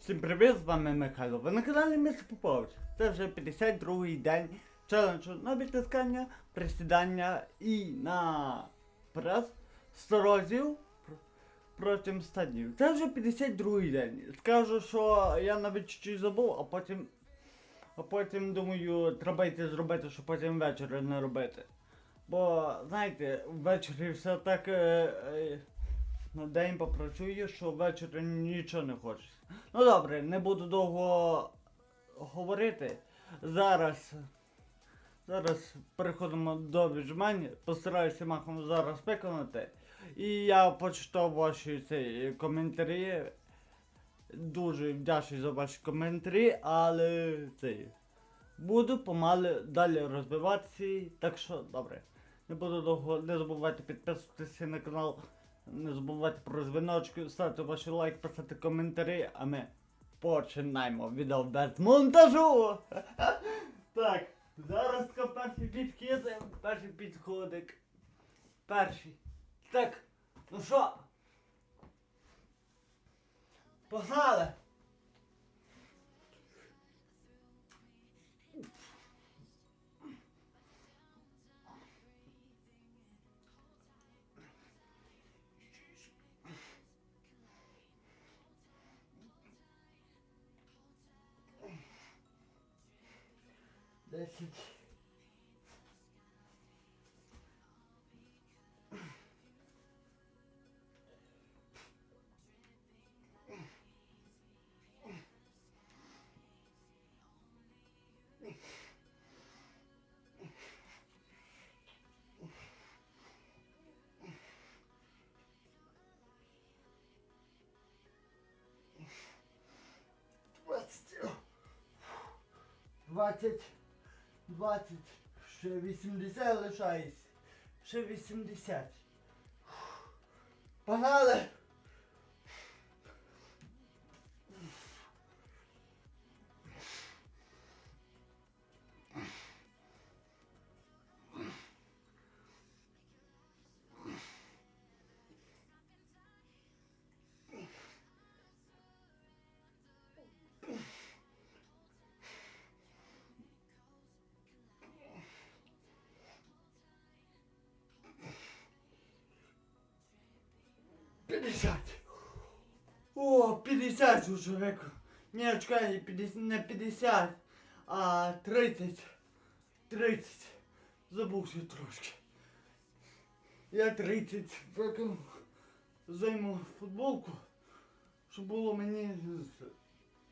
Всім привіт, з вами Михайло. Ви на каналі Місто Попович. Це вже 52-й день челенджу на відтискання, присідання і на прес 100 разів протягом 100 днів. Це вже 52-й день. Скажу, що я навіть чуть забув, а потім. А потім думаю, треба йти зробити, щоб потім ввечері не робити. Бо, знаєте, ввечері все так. Е, е, на день попрацюю, що ввечері нічого не хочеться. Ну добре, не буду довго говорити. Зараз. Зараз переходимо до віджимань. Постараюся махом зараз виконати. І я почитав ваші ці коментарі. Дуже вдячний за ваші коментарі, але цей. Буду помалу далі розвиватися. Так що добре. Не буду довго не забувайте підписуватися на канал. Не забувайте про дзвіночку, ставте ваші лайки, писати коментарі, а ми починаємо відео без монтажу. Так, зараз перші підхід, перший підходик. Перший. Так, ну що? Погнали! Десять. Двадцять. Двадцять. 20, ще 80 лишається. Ще 80. Погнали! П'ятдесят. О, 50 уже веку. Ні, чекай, 50, не 50, а 30. 30. Забувся трошки. Я 30 веку займу футболку, щоб було мені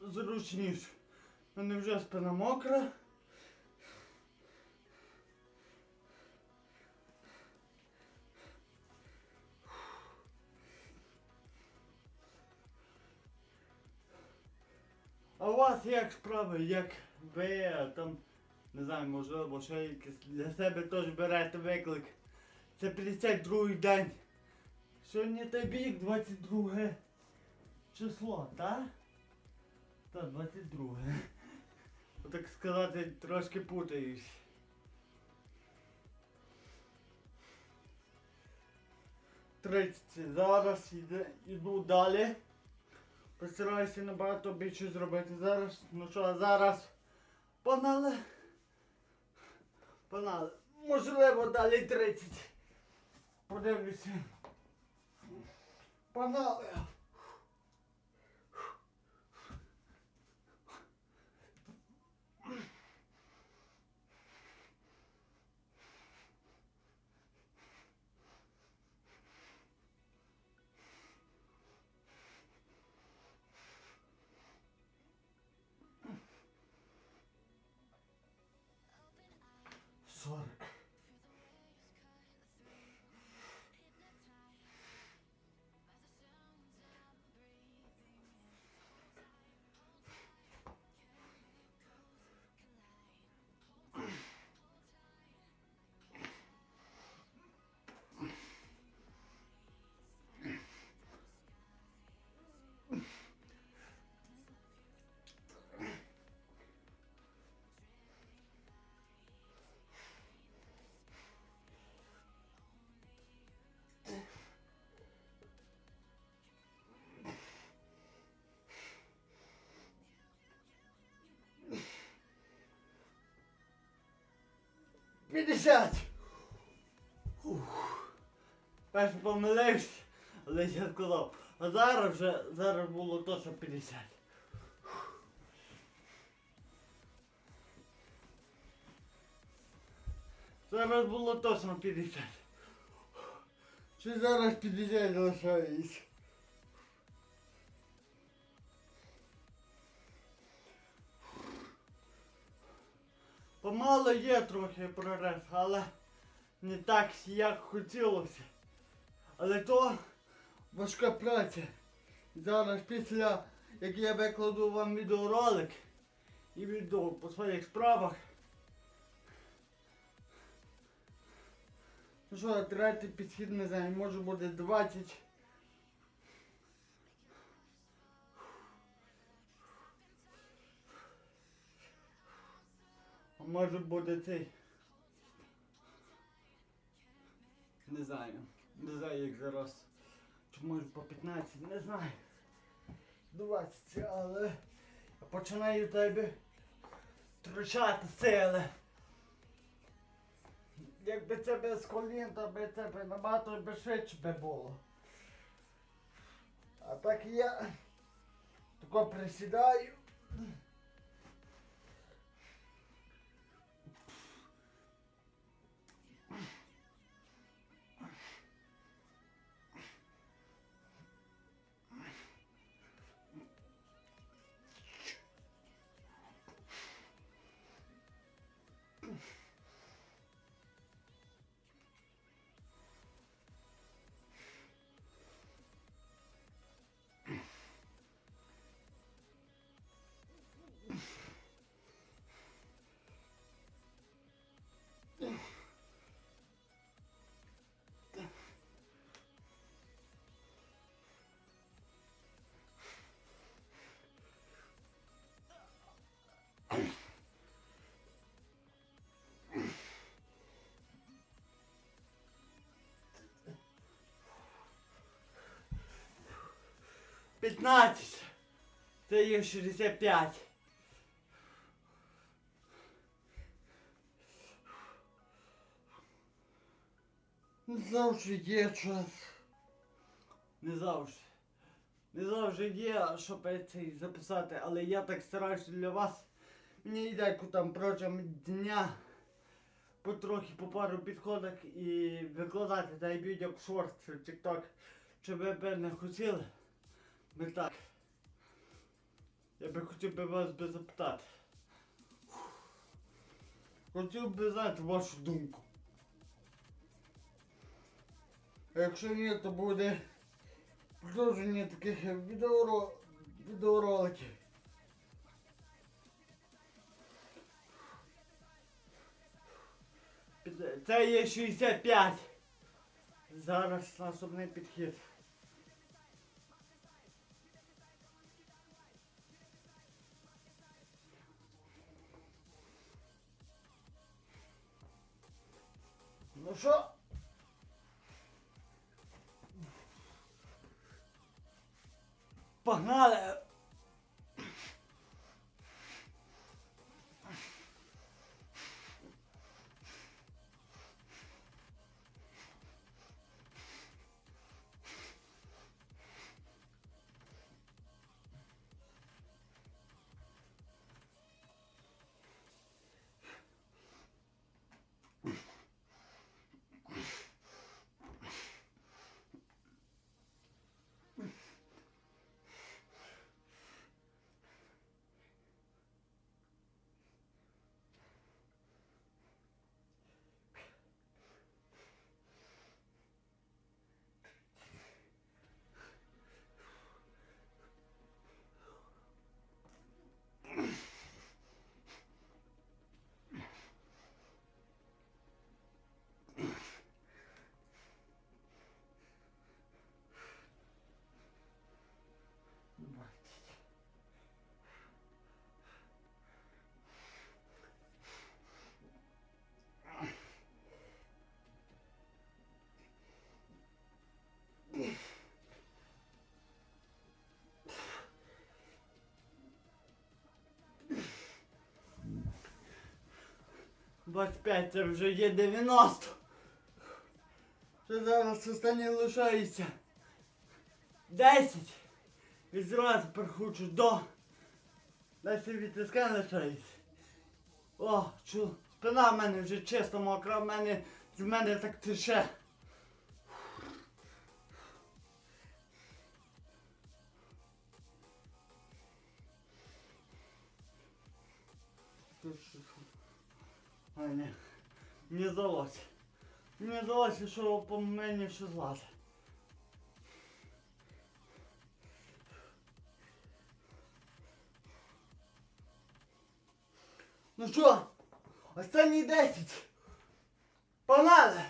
зручніше. У мене вже спина мокра. Вас як справи, як ви там, не знаю, можливо, ще якось для себе теж берете виклик. Це 52-й день. Сьогодні тобі 22 число, так? Так, 22. Так сказати, трошки путаюсь. Тридцять. Зараз іду далі. Постараюся набагато більше зробити зараз. Ну що, зараз погнали. Погнали. Можливо, далі 30. Подивлюся. Погнали. 50. Ух. Перше помилився, але я сказав. А зараз вже зараз було точно 50. Зараз було точно 50. Чи зараз 50 залишається? Помало є трохи прогрес, але не так, як хотілося. Але то важка праця. Зараз після як я викладу вам відеоролик і відео по своїх справах. Ну що, третій підхід не знаю, може буде 20. Може буде цей. Не знаю. Не знаю як зараз. Чи може по 15, не знаю. 20, але я починаю тебе втрачати сили. Якби це без колін, то би це б набагато би швидше би було. А так я тако присідаю. П'ятнадцять. Це є 65. Не завжди є час. Не завжди. Не завжди є, щоб цей записати, але я так стараюся для вас. Мені йде там протягом дня потрохи по пару підходах і викладати та відео в шорт чи тік-ток. Чи ви не хотіли? Ми так. Я би хотів би вас би запитати. Хотів би знати вашу думку. Якщо ні, то буде продовження таких відеоро... відеороликів. Це є 65. Зараз наступний підхід. Ну що? Погнали! you 25 це вже є 90. Ще зараз останні лишається. 10. І зразу перехочу до. 10 відтискань лишається. О, чу, спина в мене вже чисто мокра, в мене з мене так тише. А, ні. Не вдалося. Не вдалося, що по мені ще злазить. Ну що, останні 10. Погнали!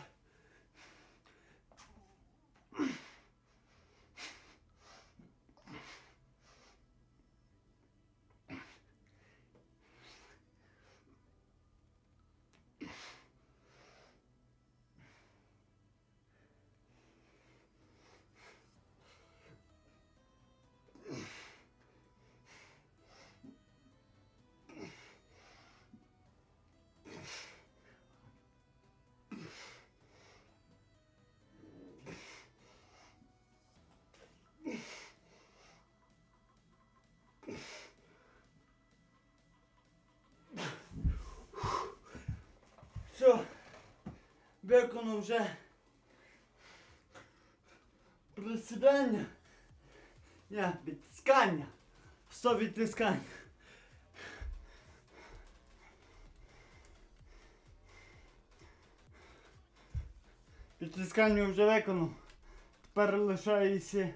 Виконав вже присідання. Ні, відтискання. 100 відтискань. Відтискання вже виконав. Тепер лишається.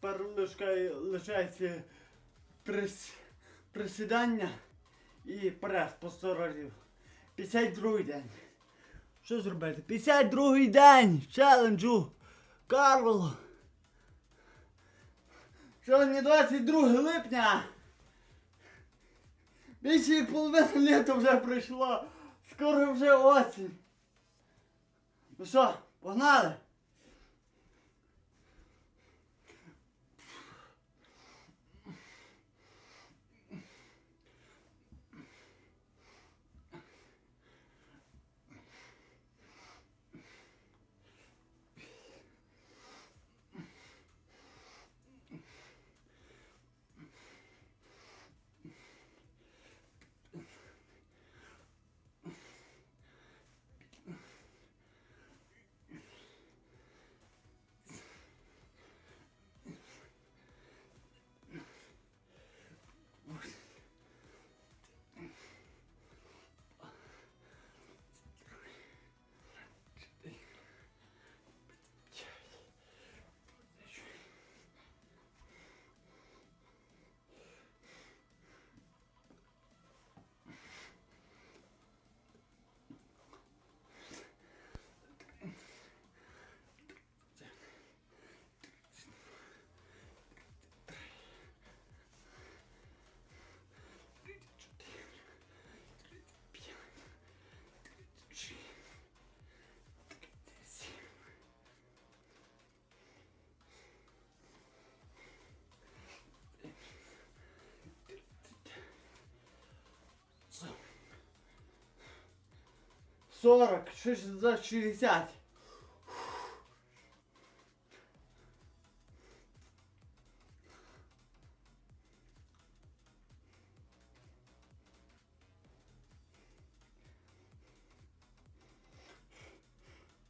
Тепер лишає- лишається прис, присідання і прес по 100 разів. 52 день. Що зробити? 52 день челенджу Карло. Сьогодні 22 липня. Більше як половина літа вже пройшло. Скоро вже осінь. Ну що, погнали? Сорок, шість за шістдесят.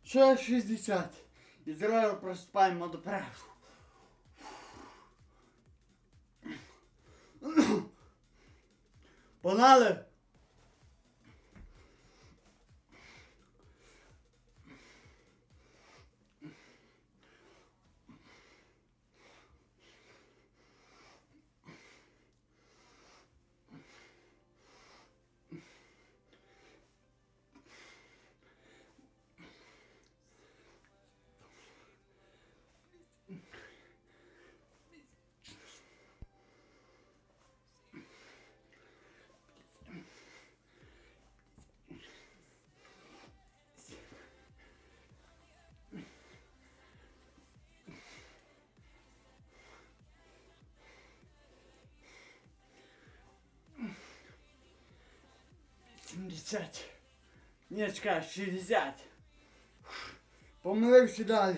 Ще 60. І зразу приступаємо до пресу. Погнали! 50. Нічка чекай, 60. Помилився далі.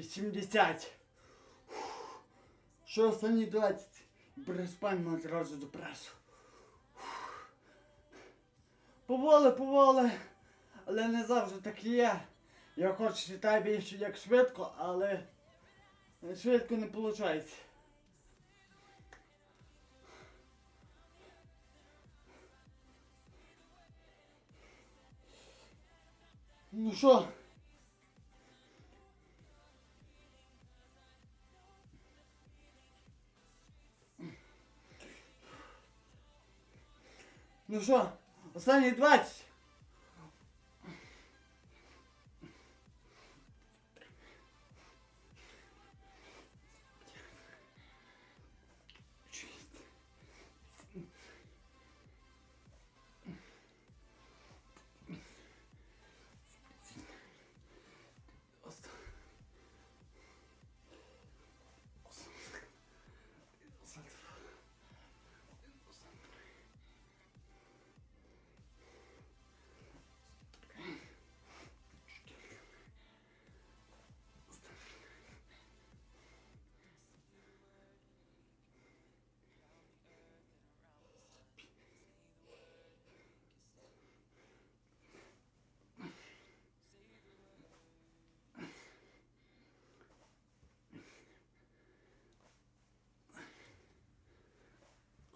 Вісімдесят. Що останні 20? Переспаємо одразу до пресу. Поволі, поволі. Але не завжди так є. Я хочу читати більше як швидко, але швидко не виходить. Ну що? Ну що, останні 20.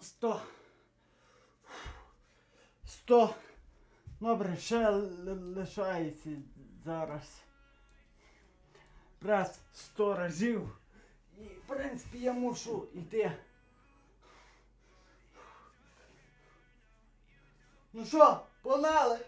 Сто. Сто. Добре, ще лишається зараз. Раз сто разів. І, в принципі, я мушу йти. Ну що, погнали?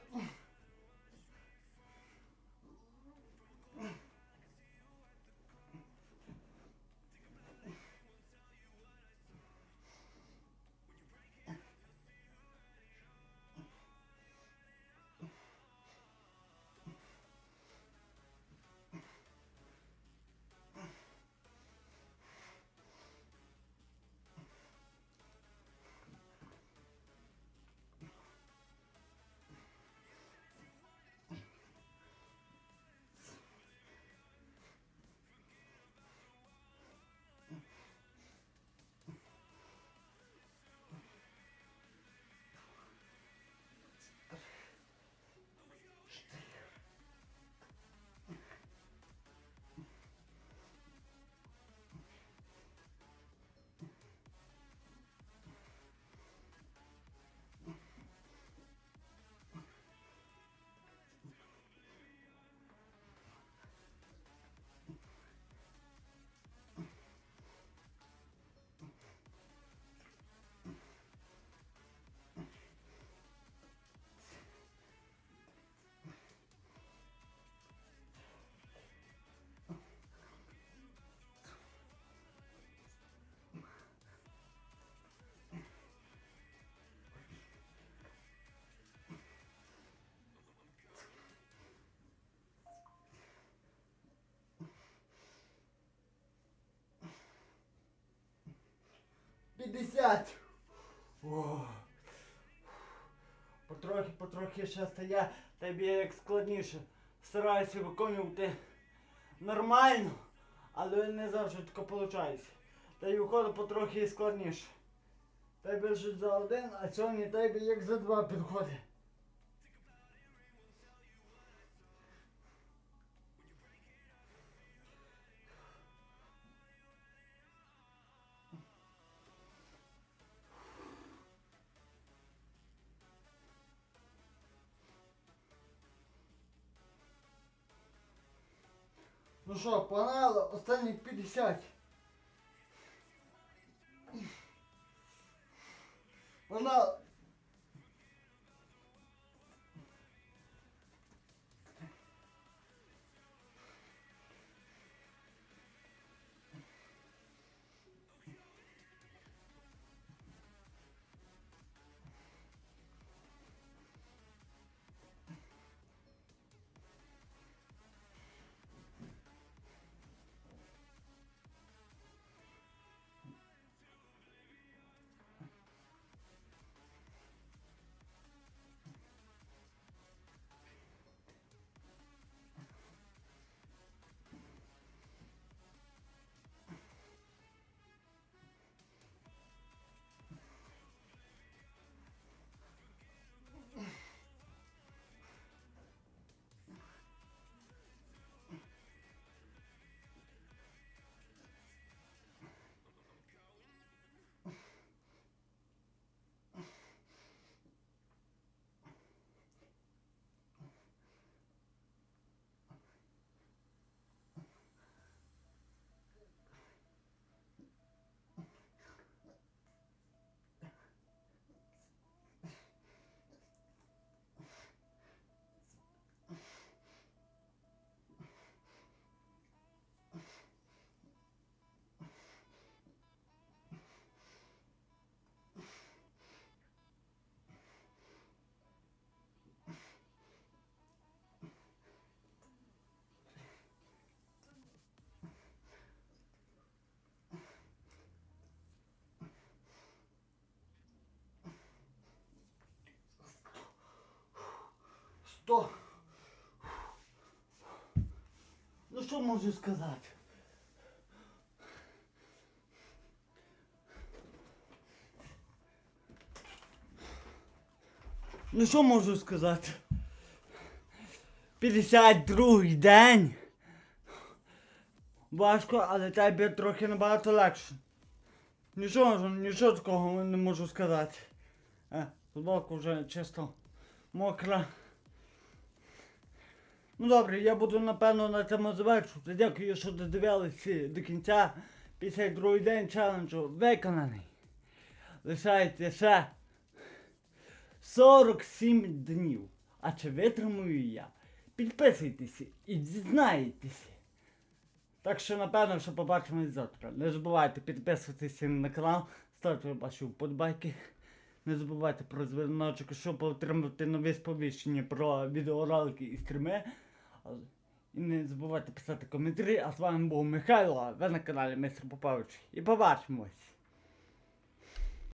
П'ятдесят. О. Потрохи, потрохи ще стає, тобі як складніше. Стараюся виконувати нормально, але не завжди так виходить. Та й виходить потрохи складніше. Тебе вже за один, а сьогодні тебе як за два підходить. Ну що, погнали, останні 50. Погнали. Що можу сказати? Ну що можу сказати? 52-й день. Важко, але тебе трохи набагато легше. Нічого, нічого такого не можу сказати. Е, футболка вже чисто мокра. Ну добре, я буду напевно на цьому завершувати. Дякую, що додивилися до кінця. 52 день челенджу виконаний. Лишається ще 47 днів. А чи витримую я? Підписуйтеся і дізнаєтеся. Так що, напевно, що побачимось завтра. Не забувайте підписуватися на канал, ставте ваші вподобайки. Не забувайте про дзвіночок, щоб отримати нові сповіщення про відеоролики і стріми. І не забувайте писати коментарі. А з вами був Михайло, ви на каналі Мистер Попович. І побачимось!